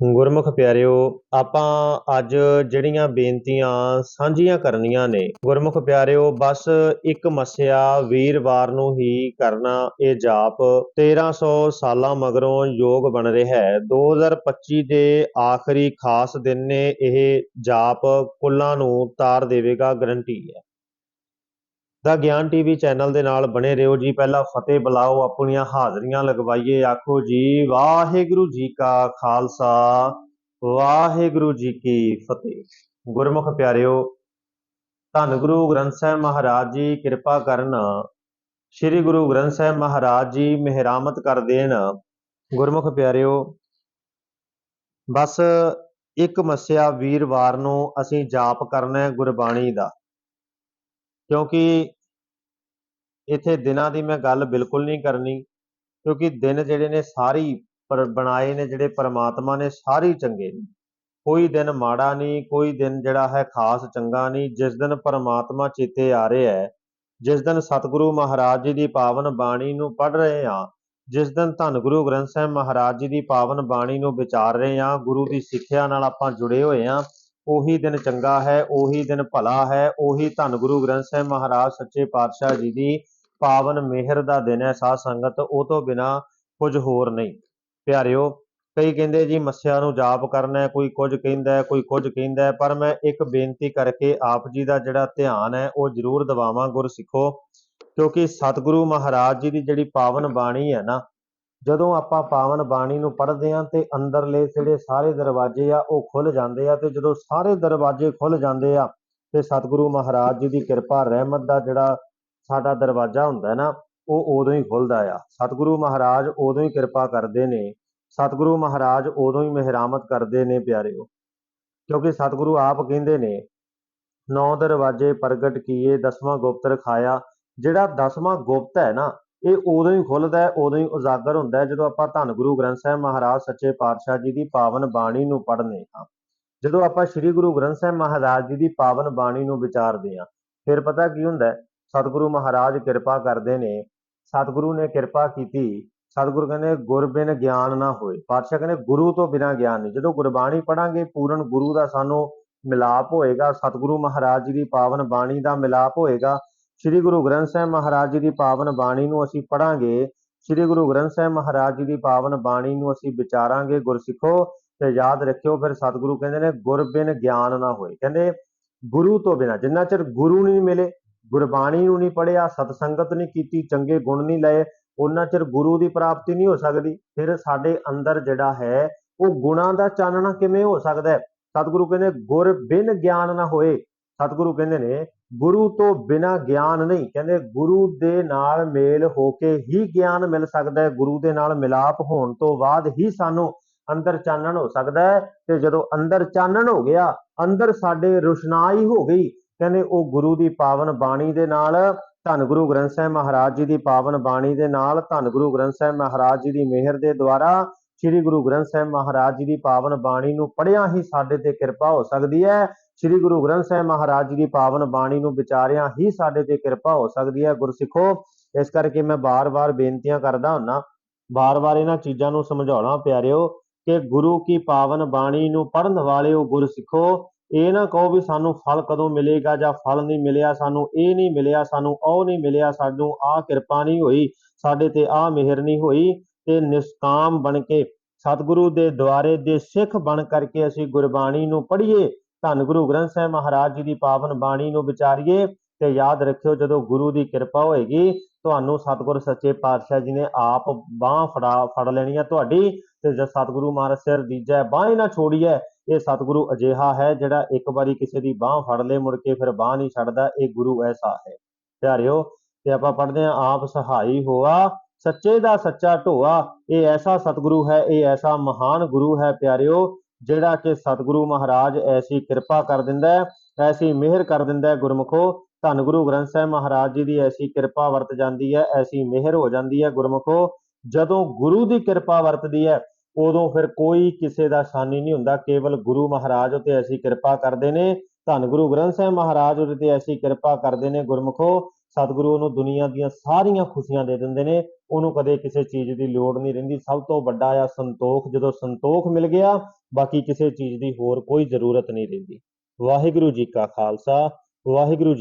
ਗੁਰਮੁਖ ਪਿਆਰਿਓ, ਆਪਾਂ ਅੱਜ ਜਿਹੜੀਆਂ ਬੇਨਤੀਆਂ ਸਾਂਝੀਆਂ ਕਰਨੀਆਂ ਨੇ, ਗੁਰਮੁਖ ਪਿਆਰਿਓ, ਬਸ ਇੱਕ ਮੱਸਿਆ ਵੀਰਵਾਰ ਨੂੰ ਹੀ ਕਰਨਾ ਇਹ ਜਾਪ। 1300 ਸਾਲਾਂ ਮਗਰੋਂ ਯੋਗ ਬਣ ਰਿਹਾ ਹੈ। 2025 ਦੇ ਆਖਰੀ ਖਾਸ ਦਿਨ ਨੇ ਇਹ ਜਾਪ। ਕੁੱਲਾਂ ਨੂੰ ਤਾਰ ਦੇਵੇਗਾ ਗਰੰਟੀ ਹੈ। ਦਾ ਗਿਆਨ ਟੀਵੀ ਚੈਨਲ ਦੇ ਨਾਲ ਬਣੇ ਰਹੋ ਜੀ। ਪਹਿਲਾਂ ਫਤਿਹ ਬੁਲਾਓ, ਆਪਣੀਆਂ ਹਾਜ਼ਰੀਆਂ ਲਗਵਾਈਏ। ਆਖੋ ਜੀ, ਵਾਹਿਗੁਰੂ ਜੀ ਕਾ ਖਾਲਸਾ, ਵਾਹਿਗੁਰੂ ਜੀ ਕੀ ਫਤਿਹ। ਗੁਰਮੁਖ ਪਿਆਰਿਓ, ਧੰਨ ਗੁਰੂ ਗ੍ਰੰਥ ਸਾਹਿਬ ਮਹਾਰਾਜ ਜੀ, ਕਿਰਪਾ ਕਰਨ ਸ੍ਰੀ ਗੁਰੂ ਗ੍ਰੰਥ ਸਾਹਿਬ ਮਹਾਰਾਜ ਜੀ, ਮਿਹਰਾਮਤ ਕਰ ਦੇਣ। ਗੁਰਮੁਖ ਪਿਆਰਿਓ, ਬਸ ਇੱਕ ਮੱਸਿਆ ਵੀਰਵਾਰ ਨੂੰ ਅਸੀਂ ਜਾਪ ਕਰਨਾ ਹੈ ਗੁਰਬਾਣੀ ਦਾ। ਕਿਉਂਕਿ ਇੱਥੇ ਦਿਨਾਂ ਦੀ ਮੈਂ ਗੱਲ ਬਿਲਕੁਲ ਨਹੀਂ ਕਰਨੀ, ਕਿਉਂਕਿ ਦਿਨ ਜਿਹੜੇ ਨੇ ਸਾਰੀ ਪਰ ਬਣਾਏ ਨੇ, ਜਿਹੜੇ ਪਰਮਾਤਮਾ ਨੇ, ਸਾਰੇ ਚੰਗੇ ਨੇ। ਕੋਈ ਦਿਨ ਮਾੜਾ ਨਹੀਂ, ਕੋਈ ਦਿਨ ਜਿਹੜਾ ਹੈ ਖਾਸ ਚੰਗਾ ਨਹੀਂ। ਜਿਸ ਦਿਨ ਪਰਮਾਤਮਾ ਚੇਤੇ ਆ ਰਿਹਾ ਹੈ, ਜਿਸ ਦਿਨ ਸਤਿਗੁਰੂ ਮਹਾਰਾਜ ਜੀ ਦੀ ਪਾਵਨ ਬਾਣੀ ਨੂੰ ਪੜ੍ਹ ਰਹੇ ਹਾਂ, ਜਿਸ ਦਿਨ ਧੰਨ ਗੁਰੂ ਗ੍ਰੰਥ ਸਾਹਿਬ ਮਹਾਰਾਜ ਜੀ ਦੀ ਪਾਵਨ ਬਾਣੀ ਨੂੰ ਵਿਚਾਰ ਰਹੇ ਹਾਂ, ਗੁਰੂ ਦੀ ਸਿੱਖਿਆ ਨਾਲ ਆਪਾਂ ਜੁੜੇ ਹੋਏ ਹਾਂ, ਉਹੀ ਦਿਨ ਚੰਗਾ ਹੈ, ਉਹੀ ਦਿਨ ਭਲਾ ਹੈ, ਉਹੀ ਧੰਨ ਗੁਰੂ ਗ੍ਰੰਥ ਸਾਹਿਬ ਮਹਾਰਾਜ ਸੱਚੇ ਪਾਤਸ਼ਾਹ ਜੀ ਦੀ ਪਾਵਨ ਮਿਹਰ ਦਾ ਦਿਨ ਹੈ ਸਾਧ ਸੰਗਤ, ਉਹ ਤੋਂ ਬਿਨਾ ਕੁਝ ਹੋਰ ਨਹੀਂ। ਪਿਆਰਿਓ, ਕਈ ਕਹਿੰਦੇ ਜੀ ਮੱਸਿਆ ਨੂੰ ਜਾਪ ਕਰਨਾ ਹੈ, ਕੋਈ ਕੁਝ ਕਹਿੰਦਾ ਹੈ, ਕੋਈ ਕੁਝ ਕਹਿੰਦਾ ਹੈ, ਪਰ ਮੈਂ ਇੱਕ ਬੇਨਤੀ ਕਰਕੇ ਆਪ ਜੀ ਦਾ ਜਿਹੜਾ ਧਿਆਨ ਹੈ, ਉਹ ਜ਼ਰੂਰ ਦਿਵਾਵਾਂ ਗੁਰ ਸਿੱਖੋ ਕਿਉਂਕਿ ਸਤਿਗੁਰੂ ਮਹਾਰਾਜ ਜੀ ਦੀ ਜਿਹੜੀ ਪਾਵਨ ਬਾਣੀ ਹੈ ਨਾ, ਜਦੋਂ ਆਪਾਂ ਪਾਵਨ ਬਾਣੀ ਨੂੰ ਪੜ੍ਹਦੇ ਹਾਂ ਤੇ ਅੰਦਰਲੇ ਜਿਹੜੇ ਸਾਰੇ ਦਰਵਾਜ਼ੇ ਆ, ਉਹ ਖੁੱਲ ਜਾਂਦੇ ਆ ਤੇ ਜਦੋਂ ਸਾਰੇ ਦਰਵਾਜ਼ੇ ਖੁੱਲ ਜਾਂਦੇ ਆ, ਤੇ ਸਤਿਗੁਰੂ ਮਹਾਰਾਜ ਜੀ ਦੀ ਕਿਰਪਾ, ਰਹਿਮਤ ਦਾ ਜਿਹੜਾ ਸਾਡਾ ਦਰਵਾਜ਼ਾ ਹੁੰਦਾ ਨਾ, ਉਹ ਉਦੋਂ ਹੀ ਖੁੱਲਦਾ ਆ। ਸਤਿਗੁਰੂ ਮਹਾਰਾਜ ਉਦੋਂ ਹੀ ਕਿਰਪਾ ਕਰਦੇ ਨੇ। ਸਤਿਗੁਰੂ ਮਹਾਰਾਜ ਉਦੋਂ ਹੀ ਮਿਹਰਾਮਤ ਕਰਦੇ ਨੇ ਪਿਆਰਿਓ। ਕਿਉਂਕਿ ਸਤਿਗੁਰੂ ਆਪ ਕਹਿੰਦੇ ਨੇ, ਨੌ ਦਰਵਾਜ਼ੇ ਪ੍ਰਗਟ ਕੀਏ, ਦਸਵਾਂ ਗੁਪਤ ਰਖਾਇਆ। ਜਿਹੜਾ ਦਸਵਾਂ ਗੁਪਤ ਹੈ ਨਾ, ਇਹ ਉਦੋਂ ਹੀ ਖੁੱਲਦਾ ਹੈ, ਉਦੋਂ ਹੀ ਉਜਾਗਰ ਹੁੰਦਾ ਹੈ, ਜਦੋਂ ਆਪਾਂ ਧੰਨ ਗੁਰੂ ਗ੍ਰੰਥ ਸਾਹਿਬ ਮਹਾਰਾਜ ਸੱਚੇ ਪਾਤਸ਼ਾਹ ਜੀ ਦੀ ਪਾਵਨ ਬਾਣੀ ਨੂੰ ਪੜ੍ਹਨੇ ਹਾਂ। ਜਦੋਂ ਆਪਾਂ ਸ੍ਰੀ ਗੁਰੂ ਗ੍ਰੰਥ ਸਾਹਿਬ ਮਹਾਰਾਜ ਜੀ ਦੀ ਪਾਵਨ ਬਾਣੀ ਨੂੰ ਵਿਚਾਰਦੇ ਹਾਂ, ਫਿਰ ਪਤਾ ਕੀ ਹੁੰਦਾ ਸਤਿਗੁਰੂ ਮਹਾਰਾਜ ਕਿਰਪਾ ਕਰਦੇ ਨੇ। ਸਤਿਗੁਰੂ ਨੇ ਕਿਰਪਾ ਕੀਤੀ। ਸਤਿਗੁਰੂ ਕਹਿੰਦੇ, ਗੁਰ ਬਿਨ ਗਿਆਨ ਨਾ ਹੋਏ। ਪਾਤਸ਼ਾਹ ਕਹਿੰਦੇ, ਗੁਰੂ ਤੋਂ ਬਿਨਾ ਗਿਆਨ ਨਹੀਂ। ਜਦੋਂ ਗੁਰਬਾਣੀ ਪੜਾਂਗੇ ਪੂਰਨ ਗੁਰੂ ਦਾ ਸਾਨੂੰ ਮਿਲਾਪ ਹੋਏਗਾ। ਸਤਿਗੁਰੂ ਮਹਾਰਾਜ ਜੀ ਦੀ ਪਾਵਨ ਬਾਣੀ ਦਾ ਮਿਲਾਪ ਹੋਏਗਾ। ਸ੍ਰੀ ਗੁਰੂ ਗ੍ਰੰਥ ਸਾਹਿਬ ਮਹਾਰਾਜ ਜੀ ਦੀ ਪਾਵਨ ਬਾਣੀ ਨੂੰ ਅਸੀਂ ਪੜਾਂਗੇ ਸ੍ਰੀ ਗੁਰੂ ਗ੍ਰੰਥ ਸਾਹਿਬ ਮਹਾਰਾਜ ਜੀ ਦੀ ਪਾਵਨ ਬਾਣੀ ਨੂੰ ਅਸੀਂ ਵਿਚਾਰਾਂਗੇ ਗੁਰਸਿੱਖੋ ਤੇ ਯਾਦ ਰੱਖਿਓ, ਫਿਰ ਸਤਿਗੁਰੂ ਕਹਿੰਦੇ ਨੇ, ਗੁਰ ਬਿਨ ਗਿਆਨ ਨਾ ਹੋਏ। ਕਹਿੰਦੇ, ਗੁਰੂ ਤੋਂ ਬਿਨਾ, ਜਿੰਨਾ ਚਿਰ ਗੁਰੂ ਨਹੀਂ ਮਿਲੇ ਗੁਰਬਾਣੀ ਨੂੰ ਨਹੀਂ ਪੜਿਆ ਸਤਸੰਗਤ ਨਹੀਂ ਕੀਤੀ, ਚੰਗੇ ਗੁਣ ਨਹੀਂ ਲਏ, ਉਹਨਾਂ ਚਿਰ ਗੁਰੂ ਦੀ ਪ੍ਰਾਪਤੀ ਨਹੀਂ ਹੋ ਸਕਦੀ। ਫਿਰ ਸਾਡੇ ਅੰਦਰ ਜਿਹੜਾ ਹੈ, ਉਹ ਗੁਣਾਂ ਦਾ ਚਾਨਣਾ ਕਿਵੇਂ ਹੋ ਸਕਦਾ ਹੈ? ਸਤਿਗੁਰੂ ਕਹਿੰਦੇ, ਗੁਰ ਬਿਨ ਗਿਆਨ ਨਾ ਹੋਏ। ਸਤਿਗੁਰੂ ਕਹਿੰਦੇ ਨੇ, ਗੁਰੂ ਤੋਂ ਬਿਨਾ ਗਿਆਨ ਨਹੀਂ। ਕਹਿੰਦੇ, ਗੁਰੂ ਦੇ ਨਾਲ ਮੇਲ ਹੋ ਕੇ ਹੀ ਗਿਆਨ ਮਿਲ ਸਕਦਾ ਹੈ। ਗੁਰੂ ਦੇ ਨਾਲ ਮਿਲਾਪ ਹੋਣ ਤੋਂ ਬਾਅਦ ਹੀ ਸਾਨੂੰ ਅੰਦਰ ਚਾਨਣ ਹੋ ਸਕਦਾ ਹੈ ਤੇ ਜਦੋਂ ਅੰਦਰ ਚਾਨਣ ਹੋ ਗਿਆ, ਅੰਦਰ ਸਾਡੇ ਰੁਸ਼ਨਾਈ ਹੋ ਗਈ ਕਹਿੰਦੇ ਉਹ ਗੁਰੂ ਦੀ ਪਾਵਨ ਬਾਣੀ ਦੇ ਨਾਲ, ਧੰਨ ਗੁਰੂ ਗ੍ਰੰਥ ਸਾਹਿਬ ਮਹਾਰਾਜ ਜੀ ਦੀ ਪਾਵਨ ਬਾਣੀ ਦੇ ਨਾਲ, ਧੰਨ ਗੁਰੂ ਗ੍ਰੰਥ ਸਾਹਿਬ ਮਹਾਰਾਜ ਜੀ ਦੀ ਮਿਹਰ ਦੇ ਦੁਆਰਾ ਸ੍ਰੀ ਗੁਰੂ ਗ੍ਰੰਥ ਸਾਹਿਬ ਮਹਾਰਾਜ ਜੀ ਦੀ ਪਾਵਨ ਬਾਣੀ ਨੂੰ ਪੜ੍ਹਿਆ ਹੀ ਸਾਡੇ ਤੇ ਕਿਰਪਾ ਹੋ ਸਕਦੀ ਹੈ। ਸ੍ਰੀ ਗੁਰੂ ਗ੍ਰੰਥ ਸਾਹਿਬ ਮਹਾਰਾਜ ਜੀ ਦੀ ਪਾਵਨ ਬਾਣੀ ਨੂੰ ਵਿਚਾਰਿਆਂ ਹੀ ਸਾਡੇ ਤੇ ਕਿਰਪਾ ਹੋ ਸਕਦੀ ਹੈ। ਗੁਰਸਿੱਖੋ, ਇਸ ਕਰਕੇ ਮੈਂ ਬਾਰ-ਬਾਰ ਬੇਨਤੀਆਂ ਕਰਦਾ ਹੁੰਨਾ, ਬਾਰ-ਬਾਰ ਇਹਨਾਂ ਚੀਜ਼ਾਂ ਨੂੰ ਸਮਝਾਉਣਾ ਪਿਆਰਿਓ ਕਿ ਗੁਰੂ ਕੀ ਪਾਵਨ ਬਾਣੀ ਨੂੰ ਪੜਨ ਵਾਲਿਓ ਗੁਰਸਿੱਖੋ ਇਹ ਨਾ ਕਹੋ ਵੀ ਸਾਨੂੰ ਫਲ ਕਦੋਂ ਮਿਲੇਗਾ ਜਾਂ ਫਲ ਨਹੀਂ ਮਿਲਿਆ ਸਾਨੂੰ, ਇਹ ਨਹੀਂ ਮਿਲਿਆ ਸਾਨੂੰ, ਉਹ ਨਹੀਂ ਮਿਲਿਆ ਸਾਨੂੰ, ਆਹ ਕਿਰਪਾ ਨਹੀਂ ਹੋਈ, ਸਾਡੇ ਤੇ ਆਹ ਮਿਹਰ ਨਹੀਂ ਹੋਈ ਤੇ ਨਿਸਕਾਮ ਬਣ ਕੇ ਸਤਿਗੁਰੂ ਦੇ ਦੁਆਰੇ ਦੇ ਸਿੱਖ ਬਣ ਕਰਕੇ ਅਸੀਂ ਗੁਰਬਾਣੀ ਨੂੰ ਪੜ੍ਹੀਏ, ਧੰਨ ਗੁਰੂ ਗ੍ਰੰਥ ਸਾਹਿਬ ਮਹਾਰਾਜ ਜੀ ਦੀ ਪਾਵਨ ਬਾਣੀ ਨੂੰ ਵਿਚਾਰੀਏ ਤੇ ਯਾਦ ਰੱਖਿਓ ਜਦੋਂ ਗੁਰੂ ਦੀ ਕਿਰਪਾ ਹੋਏਗੀ, ਤੁਹਾਨੂੰ ਸਤਿਗੁਰ ਸੱਚੇ ਪਾਤਸ਼ਾਹ ਜੀ ਨੇ ਆਪ ਬਾਹ ਫੜਾ, ਫੜ ਲੈਣੀ ਹੈ ਤੁਹਾਡੀ ਤੇ ਜਦ ਸਤਿਗੁਰੂ ਮਹਾਰਾਜ ਸਿਰ ਦੀਜੈ, ਬਾਹ ਨਾ ਛੋੜੀਐ ਇਹ ਸਤਿਗੁਰੂ ਅਜਿਹਾ ਹੈ ਜਿਹੜਾ ਇੱਕ ਵਾਰੀ ਕਿਸੇ ਦੀ ਬਾਹ ਫੜ ਲੇ, ਮੁੜ ਕੇ ਫਿਰ ਬਾਹ ਨਹੀਂ ਛੱਡਦਾ, ਇਹ ਗੁਰੂ ਐਸਾ ਹੈ। ਪਿਆਰਿਓ, ਤੇ ਆਪਾਂ ਪੜ੍ਹਦੇ ਹਾਂ, ਆਪ ਸਹਾਈ ਹੋਆ, ਸੱਚੇ ਦਾ ਸੱਚਾ ਢੋਆ, ਇਹ ਐਸਾ ਸਤਿਗੁਰੂ ਹੈ, ਇਹ ਐਸਾ ਮਹਾਨ ਗੁਰੂ ਹੈ ਪਿਆਰਿਓ, ਜਿਹੜਾ ਕਿ ਸਤਿਗੁਰੂ ਮਹਾਰਾਜ ਐਸੀ ਕਿਰਪਾ ਕਰ ਦਿੰਦਾ ਹੈ, ਐਸੀ ਮਿਹਰ ਕਰ ਦਿੰਦਾ ਹੈ ਗੁਰਮੁਖੋ। ਧੰਨ ਗੁਰੂ ਗ੍ਰੰਥ ਸਾਹਿਬ ਮਹਾਰਾਜ ਜੀ ਦੀ ਐਸੀ ਕਿਰਪਾ ਵਰਤ ਜਾਂਦੀ ਹੈ, ਐਸੀ ਮਿਹਰ ਹੋ ਜਾਂਦੀ ਹੈ ਗੁਰਮੁਖੋ। ਜਦੋਂ ਗੁਰੂ ਦੀ ਕਿਰਪਾ ਵਰਤਦੀ ਹੈ ਉਦੋਂ ਫਿਰ ਕੋਈ ਕਿਸੇ ਦਾ ਸ਼ਾਨੀ ਨਹੀਂ ਹੁੰਦਾ, ਕੇਵਲ ਗੁਰੂ ਮਹਾਰਾਜ ਉਤੇ ਐਸੀ ਕਿਰਪਾ ਕਰਦੇ ਨੇ, ਧੰਨ ਗੁਰੂ ਗ੍ਰੰਥ ਸਾਹਿਬ ਮਹਾਰਾਜ ਉਹਦੇ ਤੇ ਐਸੀ ਕਿਰਪਾ ਕਰਦੇ ਨੇ, ਗੁਰਮੁਖੋ, ਸਤਿਗੁਰੂ ਉਹਨੂੰ ਦੁਨੀਆ ਦੀਆਂ ਸਾਰੀਆਂ ਖੁਸ਼ੀਆਂ ਦੇ ਦਿੰਦੇ ਨੇ, ਉਹਨੂੰ ਕਦੇ ਕਿਸੇ ਚੀਜ਼ ਦੀ ਲੋੜ ਨਹੀਂ ਰਹਿੰਦੀ, ਸਭ ਤੋਂ ਵੱਡਾ ਆ ਸੰਤੋਖ, ਜਦੋਂ ਸੰਤੋਖ ਮਿਲ ਗਿਆ, ਬਾਕੀ ਕਿਸੇ ਚੀਜ਼ ਦੀ ਹੋਰ ਕੋਈ ਜ਼ਰੂਰਤ ਨਹੀਂ ਰਹਿੰਦੀ। ਵਾਹਿਗੁਰੂ ਜੀ ਕਾ ਖਾਲਸਾ, ਵਾਹਿਗੁਰੂ ਜੀ